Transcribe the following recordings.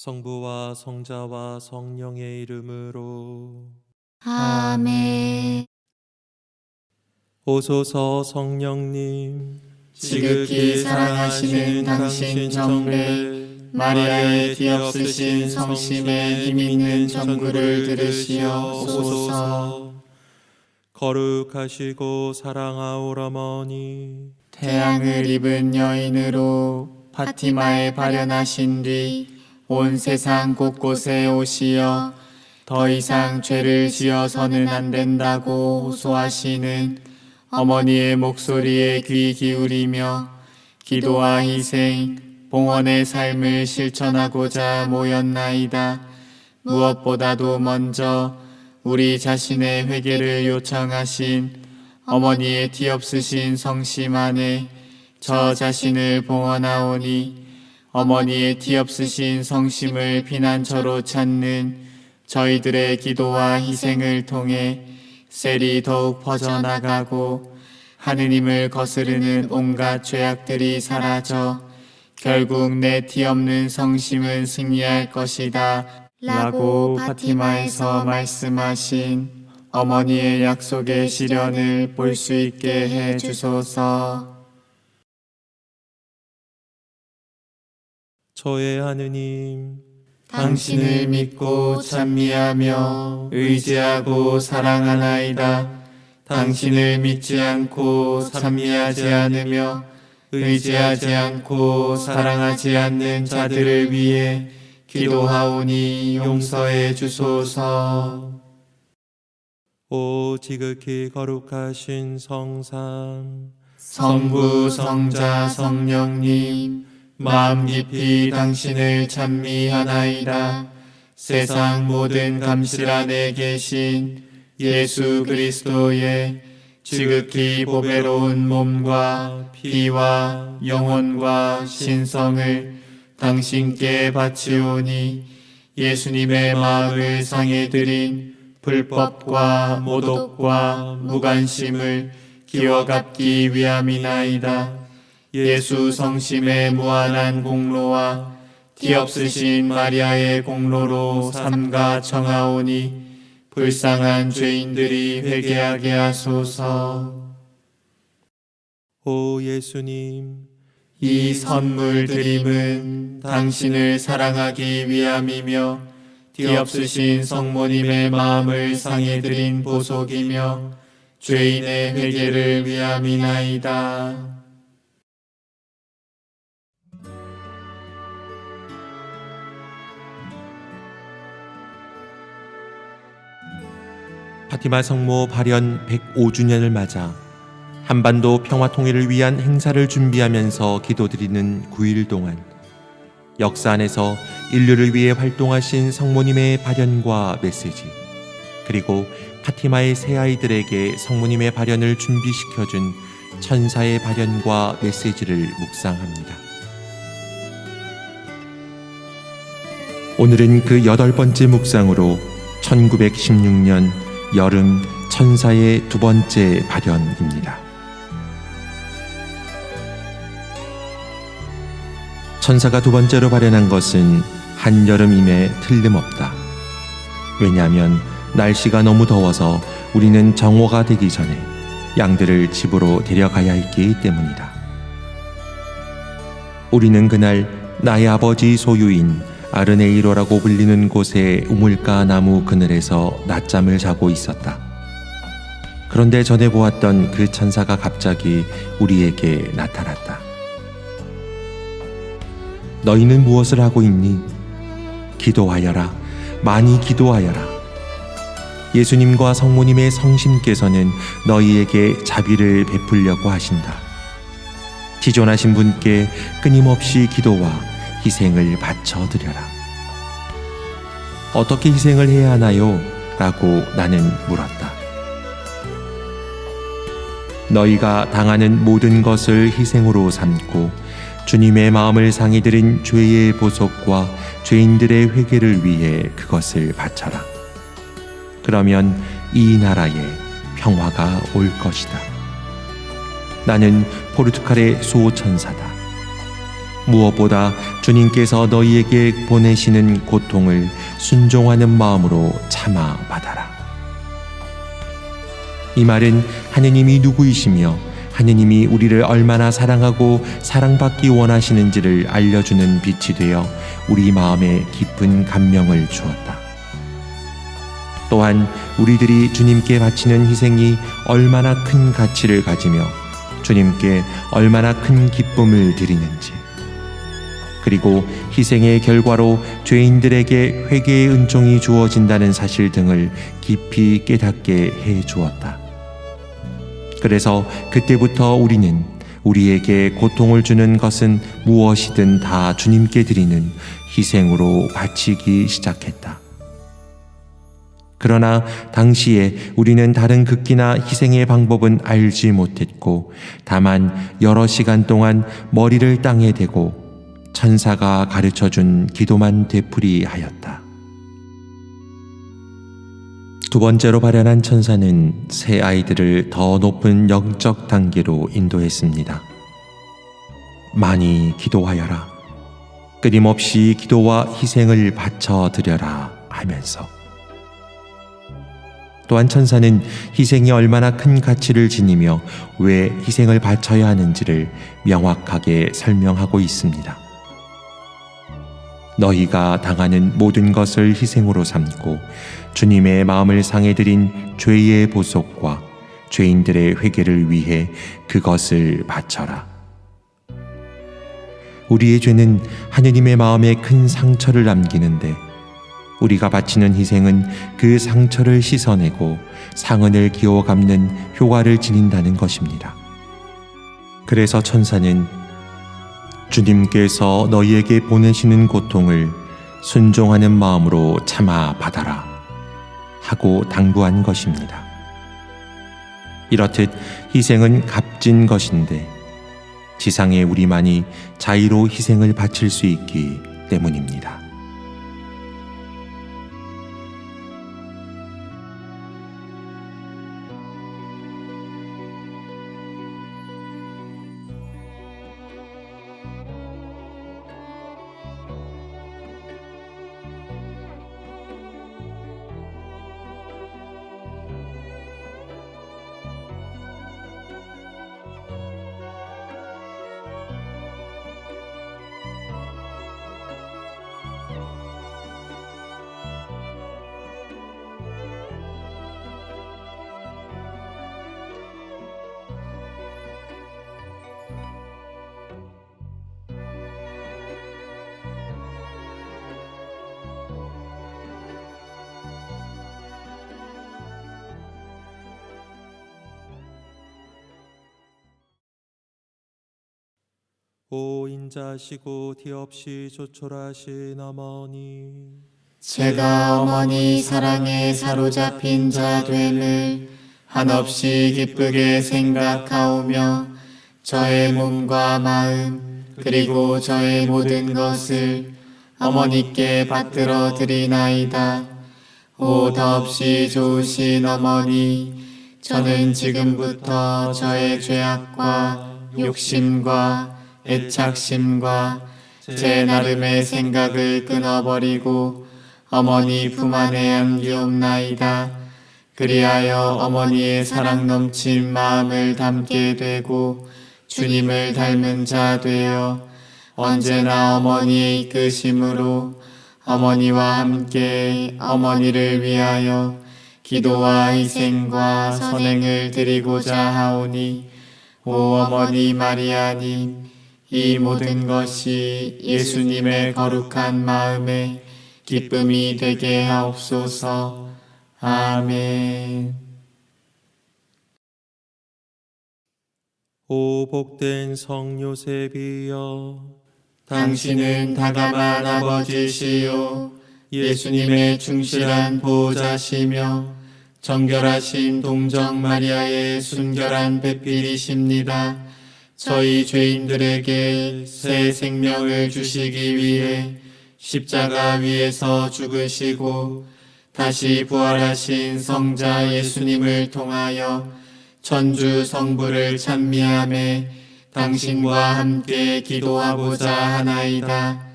성부와 성자와 성령의 이름으로 아멘. 오소서 성령님 지극히 사랑하시는 당신 정례 마리아의 뒤없으신 성심에 힘 있는 전구를 들으시옵소서. 거룩하시고 사랑하오 어머니 태양을 입은 여인으로 파티마에 발현하신 뒤 온 세상 곳곳에 오시어 더 이상 죄를 지어서는 안 된다고 호소하시는 어머니의 목소리에 귀 기울이며 기도와 희생, 봉헌의 삶을 실천하고자 모였나이다. 무엇보다도 먼저 우리 자신의 회개를 요청하신 어머니의 뒤없으신 성심 안에 저 자신을 봉헌하오니 어머니의 뒤없으신 성심을 피난처로 찾는 저희들의 기도와 희생을 통해 셀이 더욱 퍼져나가고 하느님을 거스르는 온갖 죄악들이 사라져 결국 내 뒤없는 성심은 승리할 것이다. 라고 파티마에서 말씀하신 어머니의 약속의 실현을 볼 수 있게 해 주소서. 저의 하느님 당신을 믿고 찬미하며 의지하고 사랑하나이다. 당신을 믿지 않고 찬미하지 않으며 의지하지 않고 사랑하지 않는 자들을 위해 기도하오니 용서해 주소서. 오 지극히 거룩하신 성삼 성부, 성자, 성령님, 마음 깊이 당신을 찬미하나이다. 세상 모든 감실 안에 계신 예수 그리스도의 지극히 보배로운 몸과 피와 영혼과 신성을 당신께 바치오니 예수님의 마음을 상해 드린 불법과 모독과 무관심을 기워 갚기 위함이나이다. 예수 성심의 무한한 공로와 뒤없으신 마리아의 공로로 삼가 청하오니 불쌍한 죄인들이 회개하게 하소서. 오 예수님 이 선물 드림은 당신을 사랑하기 위함이며 뒤없으신 성모님의 마음을 상해 드린 보속이며 죄인의 회개를 위함이나이다. 파티마 성모 발현 105주년을 맞아 한반도 평화 통일을 위한 행사를 준비하면서 기도드리는 9일 동안 역사 안에서 인류를 위해 활동하신 성모님의 발현과 메시지 그리고 파티마의 새 아이들에게 성모님의 발현을 준비시켜준 천사의 발현과 메시지를 묵상합니다. 오늘은 그 여덟 번째 묵상으로 1916년 여름 천사의 두 번째 발현입니다. 천사가 두 번째로 발현한 것은 한여름임에 틀림없다. 왜냐하면 날씨가 너무 더워서 우리는 정오가 되기 전에 양들을 집으로 데려가야 했기 때문이다. 우리는 그날 나의 아버지 소유인 아르네이로라고 불리는 곳의 우물가 나무 그늘에서 낮잠을 자고 있었다. 그런데 전에 보았던 그 천사가 갑자기 우리에게 나타났다. 너희는 무엇을 하고 있니? 기도하여라. 많이 기도하여라. 예수님과 성모님의 성심께서는 너희에게 자비를 베풀려고 하신다. 지존하신 분께 끊임없이 기도와 희생을 바쳐 드려라. 어떻게 희생을 해야 하나요? 라고 나는 물었다. 너희가 당하는 모든 것을 희생으로 삼고 주님의 마음을 상해 드린 죄의 보속과 죄인들의 회개를 위해 그것을 바쳐라. 그러면 이 나라에 평화가 올 것이다. 나는 포르투갈의 수호천사다. 무엇보다 주님께서 너희에게 보내시는 고통을 순종하는 마음으로 참아 받아라. 이 말은 하느님이 누구이시며 하느님이 우리를 얼마나 사랑하고 사랑받기 원하시는지를 알려주는 빛이 되어 우리 마음에 깊은 감명을 주었다. 또한 우리들이 주님께 바치는 희생이 얼마나 큰 가치를 가지며 주님께 얼마나 큰 기쁨을 드리는지 그리고 희생의 결과로 죄인들에게 회개의 은총이 주어진다는 사실 등을 깊이 깨닫게 해 주었다. 그래서 그때부터 우리는 우리에게 고통을 주는 것은 무엇이든 다 주님께 드리는 희생으로 바치기 시작했다. 그러나 당시에 우리는 다른 극기나 희생의 방법은 알지 못했고 다만 여러 시간 동안 머리를 땅에 대고 천사가 가르쳐 준 기도만 되풀이 하였다. 두 번째로 발현한 천사는 새 아이들을 더 높은 영적 단계로 인도했습니다. 많이 기도하여라. 끊임없이 기도와 희생을 바쳐 드려라 하면서 또한 천사는 희생이 얼마나 큰 가치를 지니며 왜 희생을 바쳐야 하는지를 명확하게 설명하고 있습니다. 너희가 당하는 모든 것을 희생으로 삼고 주님의 마음을 상해드린 죄의 보속과 죄인들의 회개를 위해 그것을 바쳐라. 우리의 죄는 하느님의 마음에 큰 상처를 남기는데 우리가 바치는 희생은 그 상처를 씻어내고 상흔을 기워 감는 효과를 지닌다는 것입니다. 그래서 천사는 주님께서 너희에게 보내시는 고통을 순종하는 마음으로 참아 받아라 하고 당부한 것입니다. 이렇듯 희생은 값진 것인데 지상의 우리만이 자의로 희생을 바칠 수 있기 때문입니다. 오 인자시고 뒤없이 조촐하신 어머니 제가 어머니 사랑에 사로잡힌 자 됨을 한없이 기쁘게 생각하오며 저의 몸과 마음 그리고 저의 모든 것을 어머니께 받들어 드리나이다. 오 더없이 좋으신 어머니 저는 지금부터 저의 죄악과 욕심과 애착심과 제 나름의 생각을 끊어버리고 어머니 품 안에 안기옵나이다. 그리하여 어머니의 사랑 넘친 마음을 담게 되고 주님을 닮은 자 되어 언제나 어머니의 이끄심으로 어머니와 함께 어머니를 위하여 기도와 희생과 선행을 드리고자 하오니 오 어머니 마리아님 이 모든 것이 예수님의 거룩한 마음에 기쁨이 되게 하옵소서. 아멘. 오 복된 성 요셉이여 당신은 다감한 아버지시요 예수님의 충실한 보호자시며 정결하신 동정 마리아의 순결한 배필이십니다. 저희 죄인들에게 새 생명을 주시기 위해 십자가 위에서 죽으시고 다시 부활하신 성자 예수님을 통하여 천주 성부를 찬미함에 당신과 함께 기도하고자 하나이다.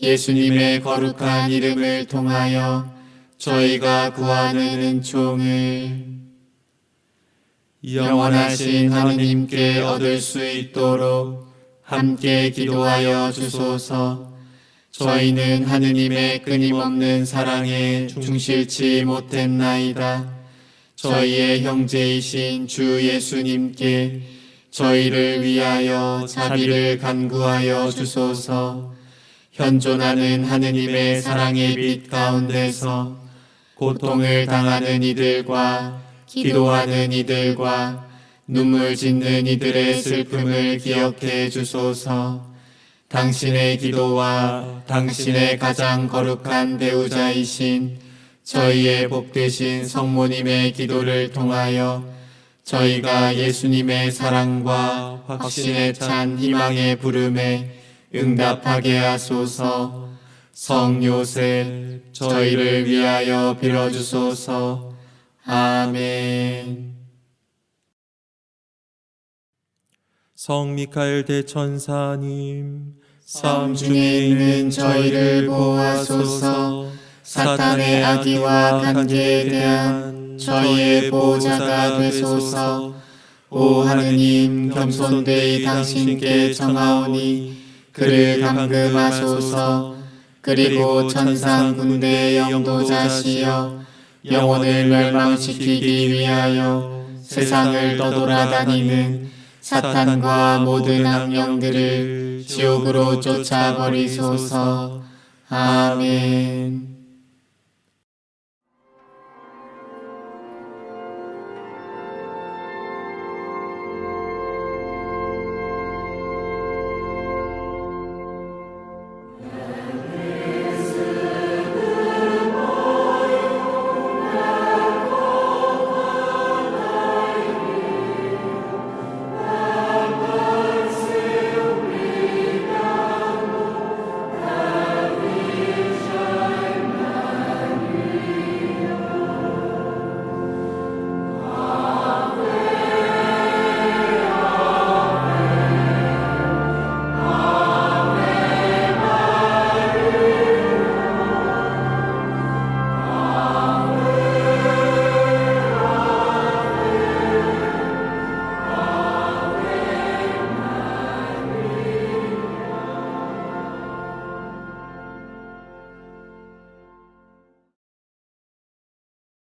예수님의 거룩한 이름을 통하여 저희가 구하는 은총을 영원하신 하느님께 얻을 수 있도록 함께 기도하여 주소서. 저희는 하느님의 끊임없는 사랑에 충실치 못했나이다. 저희의 형제이신 주 예수님께 저희를 위하여 자비를 간구하여 주소서. 현존하는 하느님의 사랑의 빛 가운데서 고통을 당하는 이들과 기도하는 이들과 눈물 짓는 이들의 슬픔을 기억해 주소서. 당신의 기도와 당신의 가장 거룩한 배우자이신 저희의 복되신 성모님의 기도를 통하여 저희가 예수님의 사랑과 확신에 찬 희망의 부름에 응답하게 하소서. 성 요셉 저희를 위하여 빌어주소서. 아멘. 성 미카엘 대천사님 섬 중에 있는 저희를 보호하소서. 사탄의 악의와 관계에 대한 저희의 보호자가 되소서. 오 하느님 겸손되이 당신께 청하오니 그를 감금하소서. 그리고 천상 군대의 영도자시여 영혼을 멸망시키기 위하여 세상을 떠돌아다니는 사탄과 모든 악령들을 지옥으로 쫓아버리소서. 아멘.